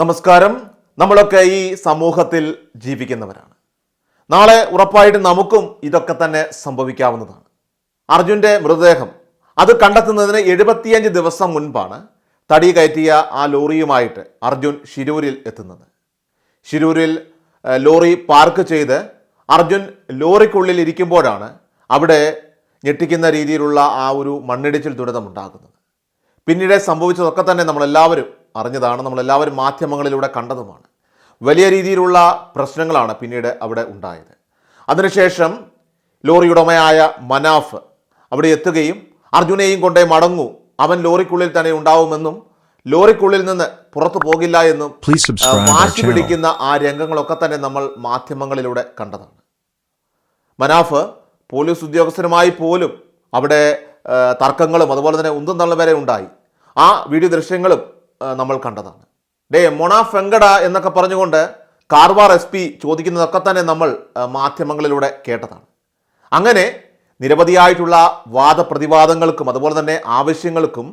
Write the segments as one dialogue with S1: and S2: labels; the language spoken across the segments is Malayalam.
S1: നമസ്കാരം. നമ്മളൊക്കെ ഈ സമൂഹത്തിൽ ജീവിക്കുന്നവരാണ്. നാളെ ഉറപ്പായിട്ട് നമുക്കും ഇതൊക്കെ തന്നെ സംഭവിക്കാവുന്നതാണ്. അർജുന്റെ മൃതദേഹം അത് കണ്ടെത്തുന്നതിന് എഴുപത്തിയഞ്ച് ദിവസം മുൻപാണ് തടി കയറ്റിയ ആ ലോറിയുമായിട്ട് അർജുൻ ഷിരൂരിൽ എത്തുന്നത്. ഷിരൂരിൽ ലോറി പാർക്ക് ചെയ്ത് അർജുൻ ലോറിക്കുള്ളിൽ ഇരിക്കുമ്പോഴാണ് അവിടെ ഞെട്ടിക്കുന്ന രീതിയിലുള്ള ആ ഒരു മണ്ണിടിച്ചിൽ ദുരിതമുണ്ടാകുന്നത്. പിന്നീട് സംഭവിച്ചതൊക്കെ തന്നെ നമ്മളെല്ലാവരും അറിഞ്ഞതാണ് നമ്മളെല്ലാവരും മാധ്യമങ്ങളിലൂടെ കണ്ടതുമാണ്. വലിയ രീതിയിലുള്ള പ്രശ്നങ്ങളാണ് പിന്നീട് അവിടെ ഉണ്ടായത്. അതിനുശേഷം ലോറി ഉടമയായ മനാഫ് അവിടെ എത്തുകയും അർജുനെയും കൊണ്ടേ മടങ്ങൂ. അവൻ ലോറിക്കുള്ളിൽ തന്നെ ഉണ്ടാവുമെന്നും ലോറിക്കുള്ളിൽ നിന്ന് പുറത്തു പോകില്ല എന്നും
S2: മാറ്റി
S1: വാശി പിടിക്കുന്ന ആ രംഗങ്ങളൊക്കെ തന്നെ നമ്മൾ മാധ്യമങ്ങളിലൂടെ കണ്ടതാണ്. മനാഫ് പോലീസ് ഉദ്യോഗസ്ഥരുമായി പോലും അവിടെ തർക്കങ്ങളും അതുപോലെ തന്നെ ഉന്തും തള്ളും വരെ ഉണ്ടായി. ആ വീഡിയോ ദൃശ്യങ്ങളും നമ്മൾ കണ്ടതാണ്. ഡേ മൊണ ഫെങ്കട എന്നൊക്കെ പറഞ്ഞുകൊണ്ട് കാർവാർ എസ് പി ചോദിക്കുന്നതൊക്കെ തന്നെ നമ്മൾ മാധ്യമങ്ങളിലൂടെ കേട്ടതാണ്. അങ്ങനെ നിരവധിയായിട്ടുള്ള വാദപ്രതിവാദങ്ങൾക്കും അതുപോലെ തന്നെ ആവശ്യങ്ങൾക്കും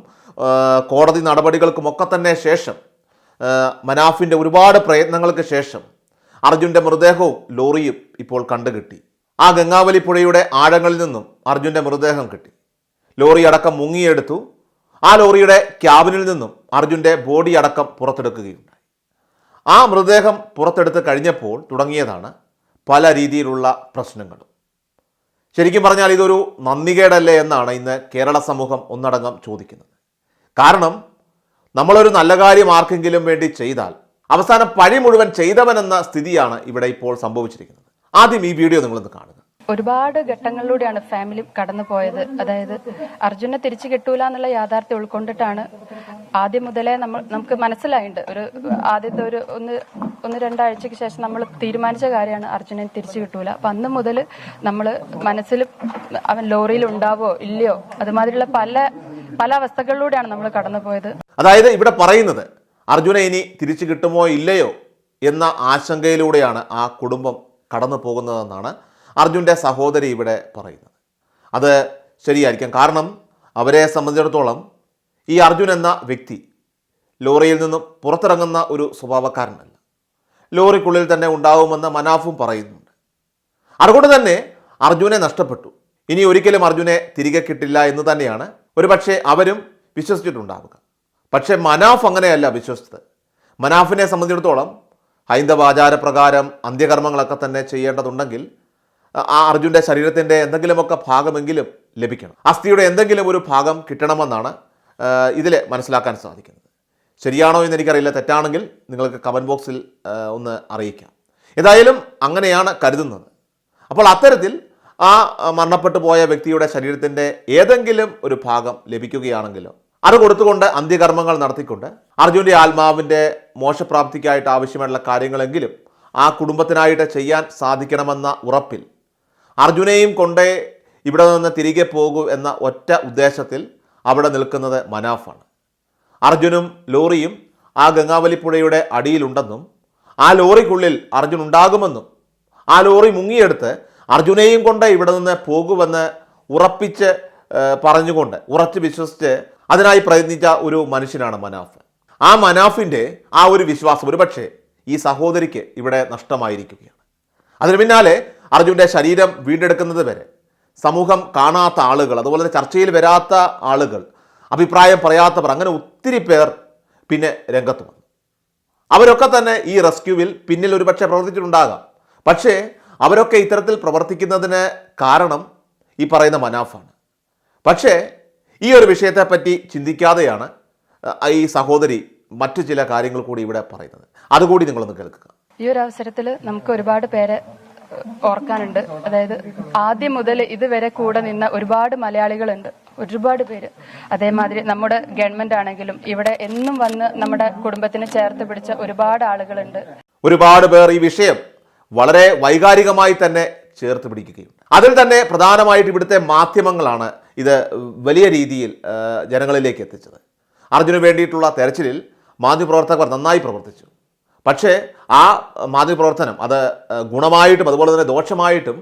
S1: കോടതി നടപടികൾക്കും ഒക്കെ തന്നെ ശേഷം മനാഫിന്റെ ഒരുപാട് പ്രയത്നങ്ങൾക്ക് ശേഷം അർജുന്റെ മൃതദേഹവും ലോറിയും ഇപ്പോൾ കണ്ടുകിട്ടി. ആ ഗംഗാവലി പുഴയുടെ ആഴങ്ങളിൽ നിന്നും അർജുന്റെ മൃതദേഹം കിട്ടി. ലോറി അടക്കം മുങ്ങിയെടുത്തു. ആ ലോറിയുടെ ക്യാബിനിൽ നിന്നും അർജുന്റെ ബോഡി അടക്കം പുറത്തെടുക്കുകയുണ്ടായി. ആ മൃതദേഹം പുറത്തെടുത്ത് കഴിഞ്ഞപ്പോൾ തുടങ്ങിയതാണ് പല രീതിയിലുള്ള പ്രശ്നങ്ങളും. ശരിക്കും പറഞ്ഞാൽ ഇതൊരു നന്ദികേടല്ലേ എന്നാണ് ഇന്ന് കേരള സമൂഹം ഒന്നടങ്കം ചോദിക്കുന്നത്. കാരണം നമ്മളൊരു നല്ല കാര്യം ആർക്കെങ്കിലും വേണ്ടി ചെയ്താൽ അവസാനം പഴി മുഴുവൻ ചെയ്തവൻ എന്ന സ്ഥിതിയാണ് ഇവിടെ ഇപ്പോൾ സംഭവിച്ചിരിക്കുന്നത്. ആദ്യം ഈ വീഡിയോ നിങ്ങളൊന്ന് കാണുക.
S3: ഒരുപാട് ഘട്ടങ്ങളിലൂടെയാണ് ഫാമിലി കടന്നു പോയത് അതായത് അർജുനെ തിരിച്ചു കിട്ടൂല എന്നുള്ള യാഥാർത്ഥ്യം ഉൾക്കൊണ്ടിട്ടാണ് ആദ്യം മുതലേ നമ്മൾ നമുക്ക് മനസ്സിലായിണ്ട്. ഒരു ആദ്യത്തെ ഒരു ഒന്ന് ഒന്ന് രണ്ടാഴ്ചക്ക് ശേഷം നമ്മൾ തീരുമാനിച്ച കാര്യമാണ് അർജുനൻ തിരിച്ചു കിട്ടൂല. അപ്പൊ അന്ന് മുതൽ നമ്മൾ മനസ്സിൽ അവൻ ലോറിയിൽ ഉണ്ടാവോ ഇല്ലയോ അതുമാതിരിയുള്ള പല പല അവസ്ഥകളിലൂടെയാണ് നമ്മൾ കടന്നു പോയത്
S1: അതായത് ഇവിടെ പറയുന്നത് അർജുന ഇനി തിരിച്ചു കിട്ടുമോ ഇല്ലയോ എന്ന ആശങ്കയിലൂടെയാണ് ആ കുടുംബം കടന്നു പോകുന്നതെന്നാണ് അർജുന്റെ സഹോദരി ഇവിടെ പറയുന്നത്. അത് ശരിയായിരിക്കാം. കാരണം അവരെ സംബന്ധിച്ചിടത്തോളം ഈ അർജുൻ എന്ന വ്യക്തി ലോറിയിൽ നിന്നും പുറത്തിറങ്ങുന്ന ഒരു സ്വഭാവക്കാരനല്ല. ലോറിക്കുള്ളിൽ തന്നെ ഉണ്ടാവുമെന്ന് മനാഫും പറയുന്നുണ്ട്. അതുകൊണ്ട് തന്നെ അർജുനെ നഷ്ടപ്പെട്ടു. ഇനി ഒരിക്കലും അർജുനെ തിരികെ കിട്ടില്ല എന്ന് തന്നെയാണ് ഒരുപക്ഷെ അവരും വിശ്വസിച്ചിട്ടുണ്ടാവുക. പക്ഷേ മനാഫ് അങ്ങനെയല്ല വിശ്വസിച്ചത്. മനാഫിനെ സംബന്ധിച്ചിടത്തോളം ഹൈന്ദവ ആചാരപ്രകാരം അന്ത്യകർമ്മങ്ങളൊക്കെ തന്നെ ചെയ്യേണ്ടതുണ്ടെങ്കിൽ ആ അർജുന്റെ ശരീരത്തിന്റെ എന്തെങ്കിലുമൊക്കെ ഭാഗമെങ്കിലും ലഭിക്കണം. അസ്ഥിയുടെ എന്തെങ്കിലും ഒരു ഭാഗം കിട്ടണമെന്നാണ് ഇതിൽ മനസ്സിലാക്കാൻ സാധിക്കുന്നത്. ശരിയാണോ എന്ന് എനിക്കറിയില്ല. തെറ്റാണെങ്കിൽ നിങ്ങൾക്ക് കമന്റ് ബോക്സിൽ ഒന്ന് അറിയിക്കാം. ഏതായാലും അങ്ങനെയാണ് കരുതുന്നത്. അപ്പോൾ അത്തരത്തിൽ ആ മരണപ്പെട്ടു പോയ വ്യക്തിയുടെ ശരീരത്തിന്റെ ഏതെങ്കിലും ഒരു ഭാഗം ലഭിക്കുകയാണെങ്കിലോ അത് കൊടുത്തുകൊണ്ട് അന്ത്യകർമ്മങ്ങൾ നടത്തിക്കൊണ്ട് അർജുന്റെ ആത്മാവിന്റെ മോശപ്രാപ്തിക്കായിട്ട് ആവശ്യമായിട്ടുള്ള കാര്യങ്ങളെങ്കിലും ആ കുടുംബത്തിനായിട്ട് ചെയ്യാൻ സാധിക്കണമെന്ന ഉറപ്പിൽ അർജുനെയും കൊണ്ടേ ഇവിടെ നിന്ന് തിരികെ പോകൂ എന്ന ഒറ്റ ഉദ്ദേശത്തിൽ അവിടെ നിൽക്കുന്നത് മനാഫാണ്. അർജുനും ലോറിയും ആ ഗംഗാവലി പുഴയുടെ അടിയിലുണ്ടെന്നും ആ ലോറിക്കുള്ളിൽ അർജുൻ ഉണ്ടാകുമെന്നും ആ ലോറി മുങ്ങിയെടുത്ത് അർജുനെയും കൊണ്ട് ഇവിടെ നിന്ന് പോകുമെന്ന് ഉറപ്പിച്ച് പറഞ്ഞുകൊണ്ട് ഉറച്ച് വിശ്വസിച്ച് അതിനായി പ്രയത്നിച്ച ഒരു മനുഷ്യനാണ് മനാഫ്. ആ മനാഫിന്റെ ആ ഒരു വിശ്വാസം ഒരുപക്ഷെ ഈ സഹോദരിക്ക് ഇവിടെ നഷ്ടമായിരിക്കുകയാണ്. അതിന് പിന്നാലെ അർജുന്റെ ശരീരം വീണ്ടെടുക്കുന്നത് വരെ സമൂഹം കാണാത്ത ആളുകൾ അതുപോലെ തന്നെ ചർച്ചയിൽ വരാത്ത ആളുകൾ അഭിപ്രായം പറയാത്തവർ അങ്ങനെ ഒത്തിരി പേർ പിന്നെ രംഗത്ത് വന്നു. അവരൊക്കെ തന്നെ ഈ റെസ്ക്യൂവിൽ പിന്നിൽ ഒരുപക്ഷെ പ്രവർത്തിച്ചിട്ടുണ്ടാകാം. പക്ഷേ അവരൊക്കെ ഇത്തരത്തിൽ പ്രവർത്തിക്കുന്നതിന് കാരണം ഈ പറയുന്ന മനാഫാണ്. പക്ഷേ ഈ ഒരു വിഷയത്തെപ്പറ്റി ചിന്തിക്കാതെയാണ് ഈ സഹോദരി മറ്റു ചില കാര്യങ്ങൾ കൂടി ഇവിടെ പറയുന്നത്. അതുകൂടി നിങ്ങളൊന്ന് കേൾക്കുക.
S3: ഈ ഒരു അവസരത്തിൽ നമുക്ക് ഒരുപാട് പേരെ ഓർക്കാനുണ്ട്. അതായത് ആദ്യം മുതൽ ഇതുവരെ കൂടെ നിന്ന ഒരുപാട് മലയാളികളുണ്ട്. ഒരുപാട് പേര്. അതേമാതിരി നമ്മുടെ ഗവൺമെന്റ് ആണെങ്കിലും ഇവിടെ എന്നും വന്ന് നമ്മുടെ കുടുംബത്തിന് ചേർത്ത് പിടിച്ച ഒരുപാട് ആളുകളുണ്ട്.
S1: ഒരുപാട് പേർ ഈ വിഷയം വളരെ വൈകാരികമായി തന്നെ ചേർത്ത് പിടിക്കുകയും. അതിൽ തന്നെ പ്രധാനമായിട്ട് ഇവിടുത്തെ മാധ്യമങ്ങളാണ് ഇത് വലിയ രീതിയിൽ ജനങ്ങളിലേക്ക് എത്തിച്ചത്. അർജുന് വേണ്ടിയിട്ടുള്ള തെരച്ചിലിൽ മാധ്യമപ്രവർത്തകർ നന്നായി പ്രവർത്തിച്ചു. പക്ഷേ ആ മാധ്യമപ്രവർത്തനം അത് ഗുണമായിട്ടും അതുപോലെ തന്നെ ദോഷമായിട്ടും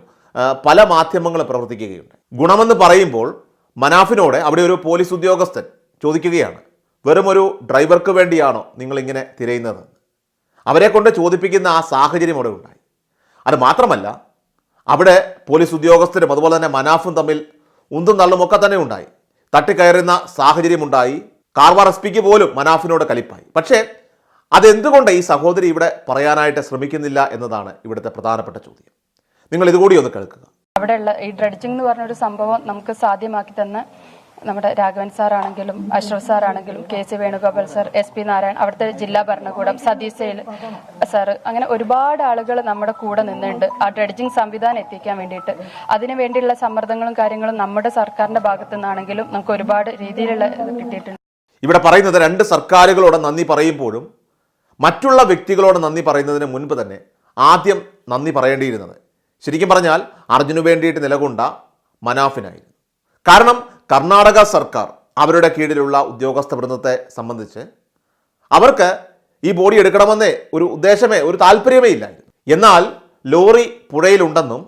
S1: പല മാധ്യമങ്ങൾ പ്രവർത്തിക്കുകയുണ്ട് ഗുണമെന്ന് പറയുമ്പോൾ മനാഫിനോട് അവിടെ ഒരു പോലീസ് ഉദ്യോഗസ്ഥൻ ചോദിക്കുകയാണ് വെറും ഒരു ഡ്രൈവർക്ക് വേണ്ടിയാണോ നിങ്ങളിങ്ങനെ തിരയുന്നത്? അവരെ കൊണ്ട് ചോദിപ്പിക്കുന്ന ആ സാഹചര്യം അവിടെ ഉണ്ടായി. അത് മാത്രമല്ല അവിടെ പോലീസ് ഉദ്യോഗസ്ഥരും അതുപോലെ തന്നെ മനാഫും തമ്മിൽ ഉന്തും നള്ളുമൊക്കെ തന്നെ ഉണ്ടായി. തട്ടിക്കയറുന്ന സാഹചര്യമുണ്ടായി കാർവാർ എസ് പിക്ക് പോലും മനാഫിനോട് കലിപ്പായി. പക്ഷേ അതെന്തുകൊണ്ട് ഈ സഹോദരി ഇവിടെ പറയാനായിട്ട് ശ്രമിക്കുന്നില്ല എന്നതാണ് ഇവിടുത്തെ പ്രധാനപ്പെട്ട ചോദ്യം. നിങ്ങൾ ഇതുകൂടി ഒന്ന് കേൾക്കുക.
S3: അവിടെയുള്ള ഈ ഡ്രഡ്ജിംഗ് എന്ന് പറഞ്ഞൊരു സംഭവം നമുക്ക് സാധ്യമാക്കി തന്ന നമ്മുടെ രാഘവൻ സാറാണെങ്കിലും Ashraf സാറാണെങ്കിലും K C Venugopal sir S P Narayan അവിടുത്തെ ജില്ലാ ഭരണകൂടം സതീഷ് സെയിൽ സാറ് അങ്ങനെ ഒരുപാട് ആളുകൾ നമ്മുടെ കൂടെ നിന്നുണ്ട് ആ ഡ്രഡ്ജിംഗ് സംവിധാനം എത്തിക്കാൻ വേണ്ടിയിട്ട്. അതിനു വേണ്ടിയുള്ള സമ്മർദ്ദങ്ങളും കാര്യങ്ങളും നമ്മുടെ സർക്കാരിന്റെ ഭാഗത്തു നിന്നാണെങ്കിലും നമുക്ക് ഒരുപാട് രീതിയിലുള്ള കിട്ടിയിട്ടുണ്ട്.
S1: ഇവിടെ പറയുന്നത് രണ്ട് സർക്കാരുകളോട് നന്ദി പറയുമ്പോഴും മറ്റുള്ള വ്യക്തികളോട് നന്ദി പറയുന്നതിന് മുൻപ് തന്നെ ആദ്യം നന്ദി പറയേണ്ടിയിരുന്നത്. ശരിക്കും പറഞ്ഞാൽ അർജുന് വേണ്ടിയിട്ട് നിലകൊണ്ട മനാഫിനായിരുന്നു. കാരണം കർണാടക സർക്കാർ അവരുടെ കീഴിലുള്ള ഉദ്യോഗസ്ഥ വൃന്ദത്തെ സംബന്ധിച്ച് അവർക്ക് ഈ ബോഡി എടുക്കണമെന്നേ ഒരു ഉദ്ദേശമേ ഒരു താല്പര്യമേ ഇല്ലായിരുന്നു. എന്നാൽ ലോറി പുഴയിലുണ്ടെന്നും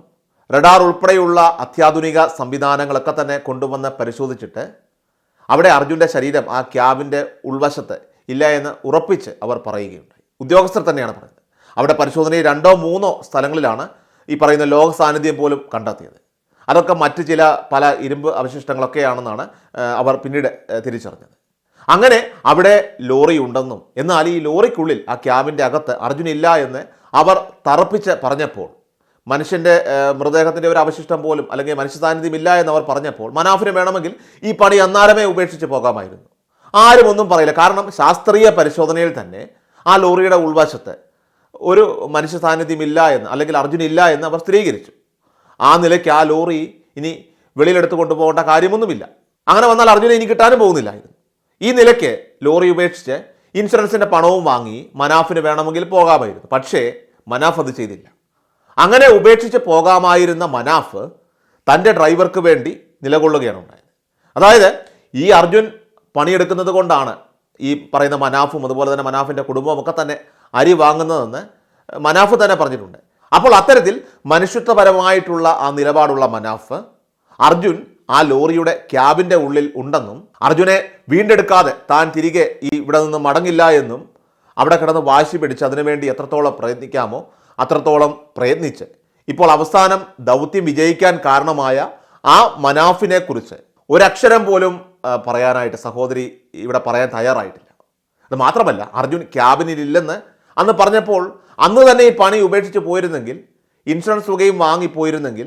S1: റഡാർ ഉൾപ്പെടെയുള്ള അത്യാധുനിക സംവിധാനങ്ങളൊക്കെ തന്നെ കൊണ്ടുവന്ന് പരിശോധിച്ചിട്ട് അവിടെ അർജുന്റെ ശരീരം ആ ക്യാബിന്റെ ഉൾവശത്ത് ഇല്ല എന്ന് ഉറപ്പിച്ച് അവർ പറയുകയുണ്ടായി. ഉദ്യോഗസ്ഥർ തന്നെയാണ് പറഞ്ഞത് അവിടെ പരിശോധനയിൽ രണ്ടോ മൂന്നോ സ്ഥലങ്ങളിലാണ് ഈ പറയുന്ന ലോക സാന്നിധ്യം പോലും കണ്ടെത്തിയത്. അതൊക്കെ മറ്റ് ചില പല ഇരുമ്പ് അവശിഷ്ടങ്ങളൊക്കെയാണെന്നാണ് അവർ പിന്നീട് തിരിച്ചറിഞ്ഞത്. അങ്ങനെ അവിടെ ലോറി ഉണ്ടെന്നും എന്നാൽ ഈ ലോറിക്കുള്ളിൽ ആ ക്യാബിന്റെ അകത്ത് അർജുൻ ഇല്ല എന്ന് അവർ തറപ്പിച്ച് പറഞ്ഞപ്പോൾ മനുഷ്യന്റെ മൃതദേഹത്തിന്റെ ഒരു അവശിഷ്ടം പോലും അല്ലെങ്കിൽ മനുഷ്യ സാന്നിധ്യം ഇല്ല എന്ന് അവർ പറഞ്ഞപ്പോൾ മനാഫിന് വേണമെങ്കിൽ ഈ പണി അന്നാരമേ ഉപേക്ഷിച്ച് പോകാമായിരുന്നു. ആരും ഒന്നും പറയില്ല. കാരണം ശാസ്ത്രീയ പരിശോധനയിൽ തന്നെ ആ ലോറിയുടെ ഉൾവശത്ത് ഒരു മനുഷ്യ സാന്നിധ്യം ഇല്ല എന്ന് അല്ലെങ്കിൽ അർജുൻ ഇല്ല എന്ന് അവർ സ്ഥിരീകരിച്ചു. ആ നിലയ്ക്ക് ആ ലോറി ഇനി വെളിയിലെടുത്ത് കൊണ്ടുപോകേണ്ട കാര്യമൊന്നുമില്ല. അങ്ങനെ വന്നാൽ അർജുനെ ഇനി കിട്ടാനും പോകുന്നില്ലായിരുന്നു ഈ നിലയ്ക്ക് ലോറി ഉപേക്ഷിച്ച് ഇൻഷുറൻസിന്റെ പണവും വാങ്ങി മനാഫിന് വേണമെങ്കിൽ പോകാമായിരുന്നു. പക്ഷേ മനാഫ് അത് ചെയ്തില്ല. അങ്ങനെ ഉപേക്ഷിച്ച് പോകാമായിരുന്ന മനാഫ് തന്റെ ഡ്രൈവർക്ക് വേണ്ടി നിലകൊള്ളുകയാണ് ഉണ്ടായത്. അതായത് ഈ അർജുൻ പണിയെടുക്കുന്നത് കൊണ്ടാണ് ഈ പറയുന്ന മനാഫും അതുപോലെ തന്നെ മനാഫിന്റെ കുടുംബവും ഒക്കെ തന്നെ അരി വാങ്ങുന്നതെന്ന് മനാഫ് തന്നെ പറഞ്ഞിട്ടുണ്ട്. അപ്പോൾ അത്തരത്തിൽ മനുഷ്യത്വപരമായിട്ടുള്ള ആ നിലപാടുള്ള മനാഫ് അർജുൻ ആ ലോറിയുടെ ക്യാബിന്റെ ഉള്ളിൽ ഉണ്ടെന്നും അർജുനെ വീണ്ടെടുക്കാതെ താൻ തിരികെ ഈ ഇവിടെ നിന്ന് മടങ്ങില്ല എന്നും അവിടെ കിടന്ന് വാശി പിടിച്ച് അതിനുവേണ്ടി എത്രത്തോളം പ്രയത്നിക്കാമോ അത്രത്തോളം പ്രയത്നിച്ച്. ഇപ്പോൾ അവസാനം ദൗത്യം വിജയിക്കാൻ കാരണമായ ആ മനാഫിനെക്കുറിച്ച് ഒരക്ഷരം പോലും പറയാനായിട്ട് സഹോദരി ഇവിടെ പറയാൻ തയ്യാറായിട്ടില്ല. അത് മാത്രമല്ല അർജുൻ ക്യാബിനിലില്ലെന്ന് അന്ന് പറഞ്ഞപ്പോൾ അന്ന് തന്നെ ഈ പണി ഉപേക്ഷിച്ച് പോയിരുന്നെങ്കിൽ ഇൻഷുറൻസ് തുകയും വാങ്ങിപ്പോയിരുന്നെങ്കിൽ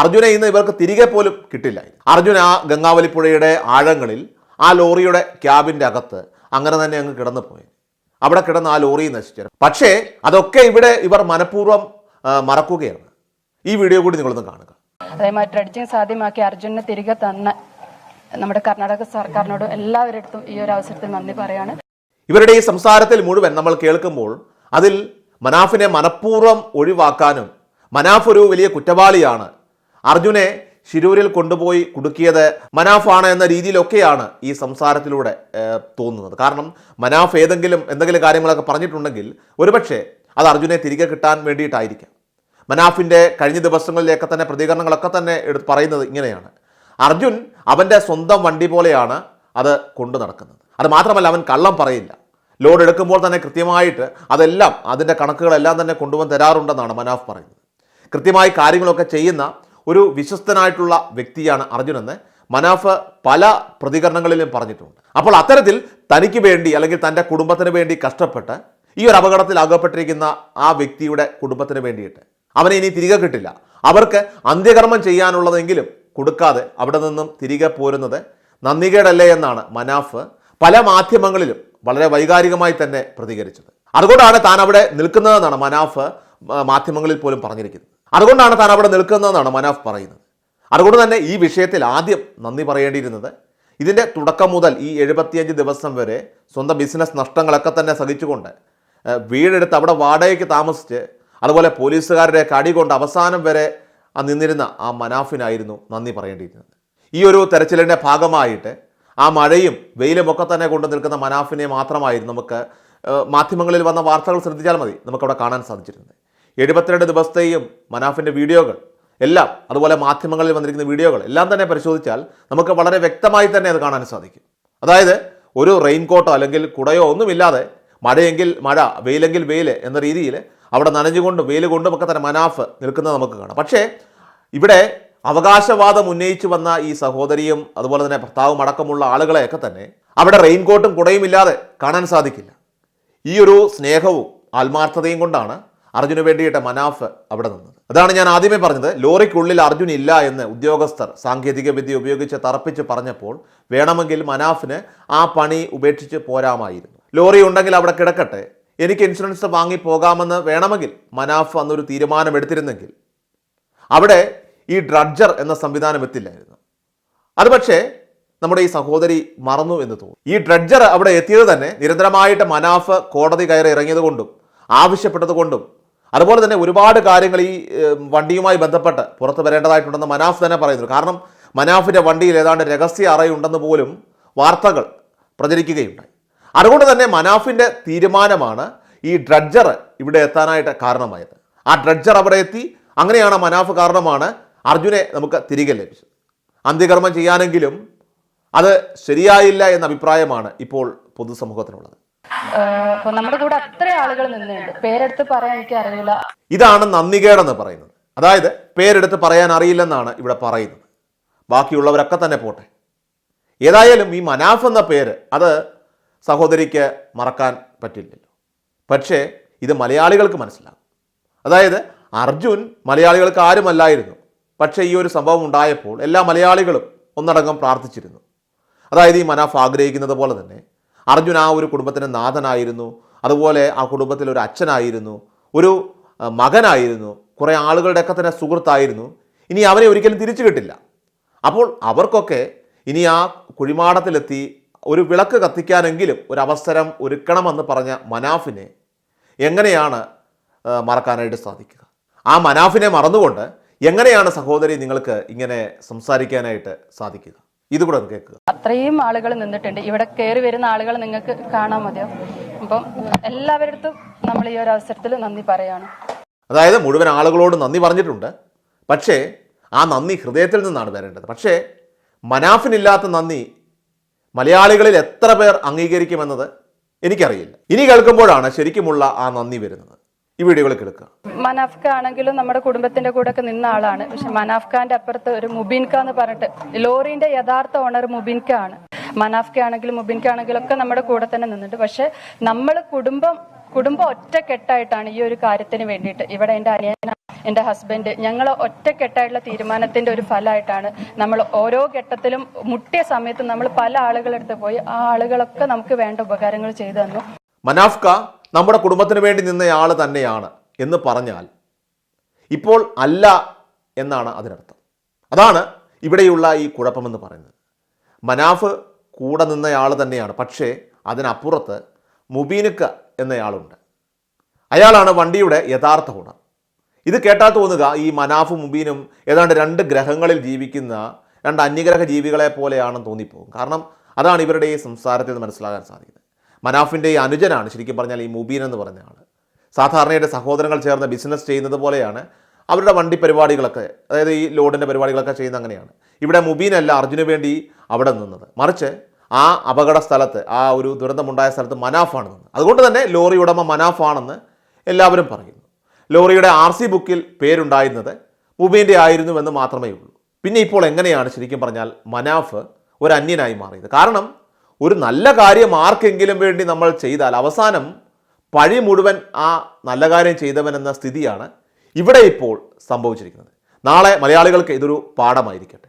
S1: അർജുനെ ഇന്ന് ഇവർക്ക് തിരികെ പോലും കിട്ടില്ല അർജുൻ ആ ഗംഗാവലി പുഴയുടെ ആഴങ്ങളിൽ ആ ലോറിയുടെ ക്യാബിന്റെ അകത്ത് അങ്ങനെ തന്നെ അങ്ങ് കിടന്നു പോയി. അവിടെ കിടന്ന് ആ ലോറി നശിച്ചു. പക്ഷേ അതൊക്കെ ഇവിടെ ഇവർ മനഃപൂർവം മറക്കുകയാണ്. ഈ വീഡിയോ കൂടി നിങ്ങളൊന്ന് കാണുക.
S3: അതേമാതിരി സാധ്യമാക്കി അർജുനെ തിരികെ തന്ന നമ്മുടെ കർണാടക സർക്കാരിനോടും എല്ലാവരുടെ ഈ ഒരു അവസരത്തിൽ നന്ദി പറയാണ്.
S1: ഇവരുടെ ഈ സംസാരത്തിൽ മുഴുവൻ നമ്മൾ കേൾക്കുമ്പോൾ അതിൽ മനാഫിനെ മനഃപൂർവം ഒഴിവാക്കാനും മനാഫ് ഒരു വലിയ കുറ്റവാളിയാണ്. അർജുനെ ശിരൂരിൽ കൊണ്ടുപോയി കുടുക്കിയത് മനാഫാണ് എന്ന രീതിയിലൊക്കെയാണ് ഈ സംസാരത്തിലൂടെ തോന്നുന്നത്. കാരണം മനാഫ് ഏതെങ്കിലും എന്തെങ്കിലും കാര്യങ്ങളൊക്കെ പറഞ്ഞിട്ടുണ്ടെങ്കിൽ ഒരുപക്ഷെ അത് അർജുനെ തിരികെ കിട്ടാൻ വേണ്ടിയിട്ടായിരിക്കാം. മനാഫിന്റെ കഴിഞ്ഞ ദിവസങ്ങളിലൊക്കെ തന്നെ പ്രതികരണങ്ങളൊക്കെ തന്നെ എടുത്ത് പറയുന്നത് ഇങ്ങനെയാണ്. അർജുൻ അവന്റെ സ്വന്തം വണ്ടി പോലെയാണ് അത് കൊണ്ടു നടക്കുന്നത്. അത് മാത്രമല്ല അവൻ കള്ളം പറയില്ല. ലോഡ് എടുക്കുമ്പോൾ തന്നെ കൃത്യമായിട്ട് അതെല്ലാം അതിന്റെ കണക്കുകളെല്ലാം തന്നെ കൊണ്ടുവന്ന് തരാറുണ്ടെന്നാണ് മനാഫ് പറയുന്നത്. കൃത്യമായി കാര്യങ്ങളൊക്കെ ചെയ്യുന്ന ഒരു വിശ്വസ്തനായിട്ടുള്ള വ്യക്തിയാണ് അർജുൻ എന്ന് മനാഫ് പല പ്രതികരണങ്ങളിലും പറഞ്ഞിട്ടുണ്ട്. അപ്പോൾ അത്തരത്തിൽ തനിക്ക് വേണ്ടി അല്ലെങ്കിൽ തന്റെ കുടുംബത്തിന് വേണ്ടി കഷ്ടപ്പെട്ട് ഈ ഒരു അപകടത്തിൽ അകപ്പെട്ടിരിക്കുന്ന ആ വ്യക്തിയുടെ കുടുംബത്തിന് വേണ്ടിയിട്ട് അവനെ ഇനി തിരികെ കിട്ടില്ല. അവർക്ക് അന്ത്യകർമ്മം ചെയ്യാനുള്ളതെങ്കിലും കൊടുക്കാതെ അവിടെ നിന്നും തിരികെ പോരുന്നത് നന്ദികേടല്ലേ എന്നാണ് മനാഫ് പല മാധ്യമങ്ങളിലും വളരെ വൈകാരികമായി തന്നെ പ്രതികരിച്ചത്. അതുകൊണ്ടാണ് താൻ അവിടെ നിൽക്കുന്നതെന്നാണ് മനാഫ് മാധ്യമങ്ങളിൽ പോലും പറഞ്ഞിരിക്കുന്നത്. അതുകൊണ്ടാണ് താൻ അവിടെ നിൽക്കുന്നതെന്നാണ് മനാഫ് പറയുന്നത്. അതുകൊണ്ട് തന്നെ ഈ വിഷയത്തിൽ ആദ്യം നന്ദി പറയേണ്ടിയിരുന്നത് ഇതിന്റെ തുടക്കം മുതൽ ഈ എഴുപത്തിയഞ്ച് ദിവസം വരെ സ്വന്തം ബിസിനസ് നഷ്ടങ്ങളൊക്കെ തന്നെ സഹിച്ചുകൊണ്ട് വീടെടുത്ത് അവിടെ വാടകയ്ക്ക് താമസിച്ച് അതുപോലെ പോലീസുകാരുടെ കടി കൊണ്ട് അവസാനം വരെ ആ നിന്നിരുന്ന ആ മനാഫിനായിരുന്നു നന്ദി പറയേണ്ടിയിരുന്നത്. ഈ ഒരു തെരച്ചിലിന്റെ ഭാഗമായിട്ട് ആ മഴയും വെയിലുമൊക്കെ തന്നെ കൊണ്ട് നിൽക്കുന്ന മനാഫിനെ മാത്രമായിരുന്നു നമുക്ക് മാധ്യമങ്ങളിൽ വന്ന വാർത്തകൾ ശ്രദ്ധിച്ചാൽ മതി നമുക്കവിടെ കാണാൻ സാധിച്ചിരുന്നത്. എഴുപത്തിരണ്ട് ദിവസത്തെയും മനാഫിന്റെ വീഡിയോകൾ എല്ലാം അതുപോലെ മാധ്യമങ്ങളിൽ വന്നിരിക്കുന്ന വീഡിയോകൾ എല്ലാം തന്നെ പരിശോധിച്ചാൽ നമുക്ക് വളരെ വ്യക്തമായി തന്നെ അത് കാണാൻ സാധിക്കും. അതായത് ഒരു റെയിൻകോട്ടോ അല്ലെങ്കിൽ കുടയോ ഒന്നുമില്ലാതെ മഴയെങ്കിൽ മഴ വെയിലെങ്കിൽ വെയിൽ എന്ന രീതിയിൽ അവിടെ നനഞ്ഞുകൊണ്ടും വെയിൽ കൊണ്ടും ഒക്കെ തന്നെ മനാഫ് നിൽക്കുന്നത് നമുക്ക് കാണാം. പക്ഷേ ഇവിടെ അവകാശവാദം ഉന്നയിച്ചു വന്ന ഈ സഹോദരിയും അതുപോലെ തന്നെ ഭർത്താവും അടക്കമുള്ള ആളുകളെയൊക്കെ തന്നെ അവിടെ റെയിൻകോട്ടും കുടയും ഇല്ലാതെ കാണാൻ സാധിക്കില്ല. ഈ ഒരു സ്നേഹവും ആത്മാർത്ഥതയും കൊണ്ടാണ് അർജുന് വേണ്ടിയിട്ട് മനാഫ് അവിടെ നിന്നത്. അതാണ് ഞാൻ ആദ്യമേ പറഞ്ഞത്. ലോറിക്കുള്ളിൽ അർജുൻ ഇല്ല എന്ന് ഉദ്യോഗസ്ഥർ സാങ്കേതിക വിദ്യ ഉപയോഗിച്ച് തറപ്പിച്ച് പറഞ്ഞപ്പോൾ വേണമെങ്കിൽ മനാഫിന് ആ പണി ഉപേക്ഷിച്ച് പോരാമായിരുന്നു. ലോറി ഉണ്ടെങ്കിൽ അവിടെ കിടക്കട്ടെ എനിക്ക് ഇൻഷുറൻസ് വാങ്ങി പോകാമെന്ന് വേണമെങ്കിൽ മനാഫ് അന്നൊരു തീരുമാനമെടുത്തിരുന്നെങ്കിൽ. അവിടെ ഈ ഡ്രഡ്ജർ എന്ന സംവിധാനം എത്തില്ലായിരുന്നു. അത് പക്ഷേ നമ്മുടെ ഈ സഹോദരി മറന്നു എന്ന് തോന്നുന്നു ഈ ഡ്രഡ്ജർ അവിടെ എത്തിയത് തന്നെ നിരന്തരമായിട്ട് മനാഫ് കോടതി കയറി ഇറങ്ങിയത് ആവശ്യപ്പെട്ടതുകൊണ്ടും ആവശ്യപ്പെട്ടത് കൊണ്ടും അതുപോലെ തന്നെ ഒരുപാട് കാര്യങ്ങൾ ഈ വണ്ടിയുമായി ബന്ധപ്പെട്ട് പുറത്ത് വരേണ്ടതായിട്ടുണ്ടെന്ന് മനാഫ് തന്നെ പറയുന്നു. കാരണം മനാഫിന്റെ വണ്ടിയിൽ ഏതാണ്ട് രഹസ്യ അറയുണ്ടെന്ന് പോലും വാർത്തകൾ പ്രചരിക്കുകയുണ്ടായി. അതുകൊണ്ട് തന്നെ മനാഫിന്റെ തീരുമാനമാണ് ഈ ഡ്രഡ്ജർ ഇവിടെ എത്താനായിട്ട് കാരണമായത്. ആ ഡ്രഡ്ജർ അവിടെ എത്തി അങ്ങനെയാണ് മനാഫ് കാരണമാണ് അർജുനെ നമുക്ക് തിരികെ ലഭിച്ചത്. അന്ത്യകർമ്മം ചെയ്യാനെങ്കിലും അത് ശരിയായില്ല എന്ന അഭിപ്രായമാണ് ഇപ്പോൾ പൊതുസമൂഹത്തിനുള്ളത്.
S3: നമ്മുടെ കൂടെ അത്ര ആളുകൾ നിന്നുണ്ട് പേരെടുത്ത് പറയാൻ എനിക്ക് അറിയില്ല.
S1: ഇതാണ് നന്ദികേടെന്ന് പറയുന്നത്. അതായത് പേരെടുത്ത് പറയാൻ അറിയില്ലെന്നാണ് ഇവിടെ പറയുന്നത്. ബാക്കിയുള്ളവരൊക്കെ തന്നെ പോട്ടെ. ഏതായാലും ഈ മനാഫ് എന്ന പേര് അത് സഹോദരിക്ക് മറക്കാൻ പറ്റില്ലല്ലോ. പക്ഷേ ഇത് മലയാളികൾക്ക് മനസ്സിലാകും. അതായത് അർജുൻ മലയാളികൾക്ക് ആരുമല്ലായിരുന്നു. പക്ഷേ ഈ ഒരു സംഭവം ഉണ്ടായപ്പോൾ എല്ലാ മലയാളികളും ഒന്നടങ്കം പ്രാർത്ഥിച്ചിരുന്നു. അതായത് ഈ മനാഫ് ആഗ്രഹിക്കുന്നത് പോലെ തന്നെ അർജുൻ ആ ഒരു കുടുംബത്തിന്റെ നാഥനായിരുന്നു. അതുപോലെ ആ കുടുംബത്തിൽ ഒരു അച്ഛനായിരുന്നു. ഒരു മകനായിരുന്നു. കുറേ ആളുകളുടെയൊക്കെ തന്നെ സുഹൃത്തായിരുന്നു. ഇനി അവനെ ഒരിക്കലും തിരിച്ചു കിട്ടില്ല. അപ്പോൾ അവർക്കൊക്കെ ഇനി ആ കുഴിമാടത്തിലെത്തി ഒരു വിളക്ക് കത്തിക്കാനെങ്കിലും ഒരു അവസരം ഒരുക്കണമെന്ന് പറഞ്ഞ മനാഫിനെ എങ്ങനെയാണ് മറക്കാനായിട്ട് സാധിക്കുക? ആ മനാഫിനെ മറന്നുകൊണ്ട് എങ്ങനെയാണ് സഹോദരി നിങ്ങൾക്ക് ഇങ്ങനെ സംസാരിക്കാനായിട്ട് സാധിക്കുക? ഇതുകൂടെ കേൾക്കുക.
S3: അത്രയും ആളുകൾ നിന്നിട്ടുണ്ട്. ഇവിടെ കയറി വരുന്ന ആളുകൾ നിങ്ങൾക്ക് കാണാൻ മതിയോ? അപ്പം എല്ലാവരുടെ നമ്മൾ ഈ ഒരു അവസരത്തിൽ നന്ദി പറയാണ്.
S1: അതായത് മുഴുവൻ ആളുകളോട് നന്ദി പറഞ്ഞിട്ടുണ്ട്. പക്ഷേ ആ നന്ദി ഹൃദയത്തിൽ നിന്നാണ് വരേണ്ടത്. പക്ഷേ മനാഫിനില്ലാത്ത നന്ദി മലയാളികളിൽ എത്ര പേർ അംഗീകരിക്കുമെന്നത് എനിക്കറിയില്ല. ഇനി കേൾക്കുമ്പോഴാണ് ശരിക്കുമുള്ള ആ നന്ദി വരുന്നത്. ഈ വീഡിയോകൾ കേൾക്കുക.
S3: മനാഫ്ക ആണെങ്കിലും നമ്മുടെ കുടുംബത്തിന്റെ കൂടെ ഒക്കെ നിന്ന ആളാണ്. പക്ഷെ മനാഫ്ഖാന്റെ അപ്പുറത്ത് ഒരു മുബീൻക എന്ന് പറഞ്ഞിട്ട് ലോറിന്റെ യഥാർത്ഥ ഓണർ മുബീൻക ആണ്. മനാഫ്ക ആണെങ്കിലും മുബിൻക ആണെങ്കിലും ഒക്കെ നമ്മുടെ കൂടെ തന്നെ നിന്നിട്ട് പക്ഷെ നമ്മൾ കുടുംബം കുടുംബം ഒറ്റക്കെട്ടായിട്ടാണ് ഈ ഒരു കാര്യത്തിന് വേണ്ടിയിട്ട് ഇവിടെ എന്റെ അനിയന എന്റെ ഹസ്ബൻഡ് ഞങ്ങൾ ഒറ്റക്കെട്ടായിട്ടുള്ള തീരുമാനത്തിന്റെ ഒരു ഫലമായിട്ടാണ് നമ്മൾ ഓരോ ഘട്ടത്തിലും മുട്ടിയ സമയത്ത് നമ്മൾ പല ആളുകളെടുത്ത് പോയി ആ ആളുകളൊക്കെ നമുക്ക് വേണ്ട ഉപകാരങ്ങൾ ചെയ്തു തന്നു.
S1: മനാഫ്ക നമ്മുടെ കുടുംബത്തിന് വേണ്ടി നിന്നയാൾ തന്നെയാണ് എന്ന് പറഞ്ഞാൽ ഇപ്പോൾ അല്ല എന്നാണ് അതിനർത്ഥം. അതാണ് ഇവിടെയുള്ള ഈ കുഴപ്പമെന്ന് പറയുന്നത്. മനാഫ് കൂടെ നിന്നയാൾ തന്നെയാണ് പക്ഷേ അതിനപ്പുറത്ത് മുബീനുക്ക എന്നയാളുണ്ട്. അയാളാണ് വണ്ടിയുടെ യഥാർത്ഥ ഓണർ ഇത് കേട്ടാൽ തോന്നുക ഈ മനാഫും മുബീനും ഏതാണ്ട് രണ്ട് ഗ്രഹങ്ങളിൽ ജീവിക്കുന്ന രണ്ട് അന്യഗ്രഹ ജീവികളെ പോലെയാണെന്ന് തോന്നിപ്പോകും. കാരണം അതാണ് ഇവരുടെ ഈ സംസാരത്തിൽ നിന്ന് മനസ്സിലാകാൻ സാധിക്കുന്നത്. മനാഫിന്റെ ഈ അനുജനാണ് ശരിക്കും പറഞ്ഞാൽ ഈ മുബീൻ എന്ന് പറഞ്ഞ ആൾ സാധാരണയുടെ സഹോദരങ്ങൾ ചേർന്ന് ബിസിനസ് ചെയ്യുന്നത് പോലെയാണ് അവരുടെ വണ്ടി പരിപാടികളൊക്കെ അതായത് ഈ ലോഡിന്റെ പരിപാടികളൊക്കെ ചെയ്യുന്ന അങ്ങനെയാണ്. ഇവിടെ മുബീനല്ല അർജുന് വേണ്ടി അവിടെ നിന്നത്. മറിച്ച് ആ അപകട സ്ഥലത്ത് ആ ഒരു ദുരന്തമുണ്ടായ സ്ഥലത്ത് മനാഫാണെന്ന് അതുകൊണ്ട് തന്നെ ലോറി ഉടമ മനാഫാണെന്ന് എല്ലാവരും പറയുന്നു. ലോറിയുടെ ആർ സി ബുക്കിൽ പേരുണ്ടായിരുന്നത് മുബീന്റെ ആയിരുന്നുവെന്ന് മാത്രമേ ഉള്ളൂ. പിന്നെ ഇപ്പോൾ എങ്ങനെയാണ് ശരിക്കും പറഞ്ഞാൽ മനാഫ് ഒരു അന്യനായി മാറിയത്? കാരണം ഒരു നല്ല കാര്യം ആർക്കെങ്കിലും വേണ്ടി നമ്മൾ ചെയ്താൽ അവസാനം പഴി മുഴുവൻ ആ നല്ല കാര്യം ചെയ്തവൻ എന്ന സ്ഥിതിയാണ് ഇവിടെ ഇപ്പോൾ സംഭവിച്ചിരിക്കുന്നത്. നാളെ മലയാളികൾക്ക് ഇതൊരു പാഠമായിരിക്കട്ടെ.